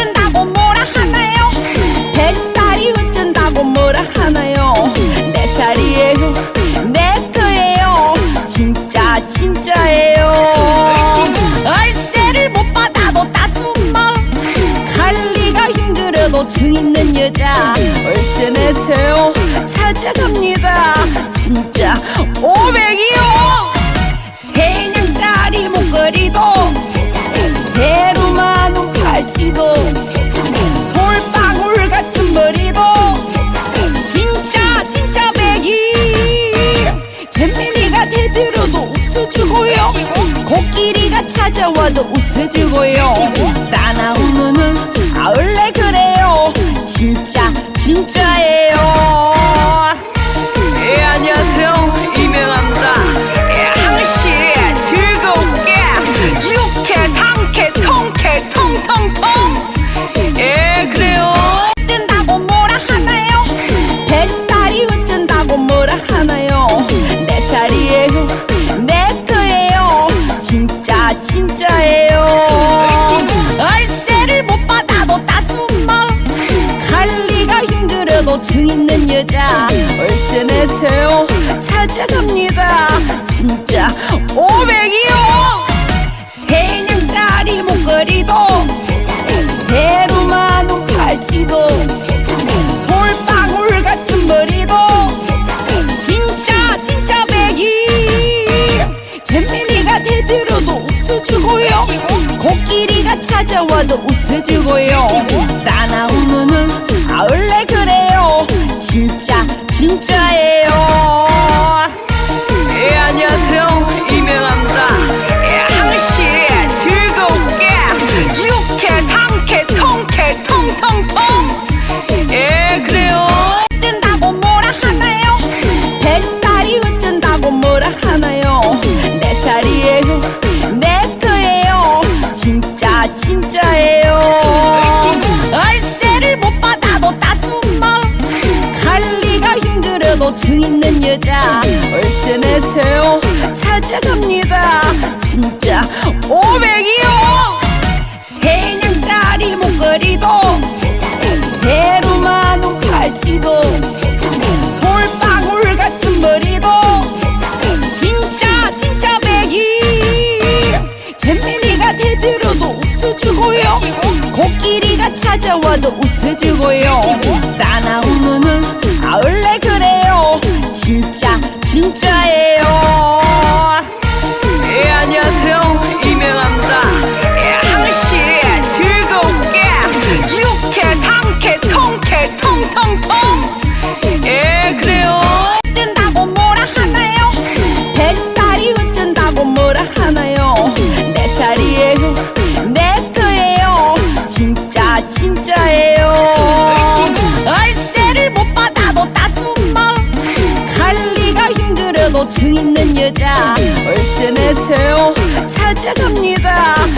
어쩐다고 뭐라 하나요? 뱃살이 어쩐다고 뭐라 하나요? 내 살이에요 내 거예요. 진짜 진짜예요. 얼세를 못 받아도 따스한 마음. 관리가 힘들어도 정 있는 여자. 월세 내세요. 찾아갑니다. 진짜 500이요. 세냥짜리 목 찾아와도 웃어주고요. 싸나운 눈 진짜 진짜예요 얼세를 못 받아도 따스한 마음. 관리가 힘들어도 정 있는 여자. 월세 내세요. 찾아갑니다. 진짜. 500 찾아와도 웃어주고요. 싸나운 눈은 아 원래 그래요. 진짜 진짜예요 찾아갑니다. 진짜 500이요. 세냥짜리 목걸이도 대로만 팔찌도 솔방울 같은 머리도 진짜 진짜 백이. 잼민이가 대들어도 웃어주고요. 코끼리가 찾아와도 웃어주고요. 눈은 진짜 진짜예요 얼세를 못 받아도 따스한 마음. 관리가 힘들어도 정 있는 여자. 월세 내세요. 찾아갑니다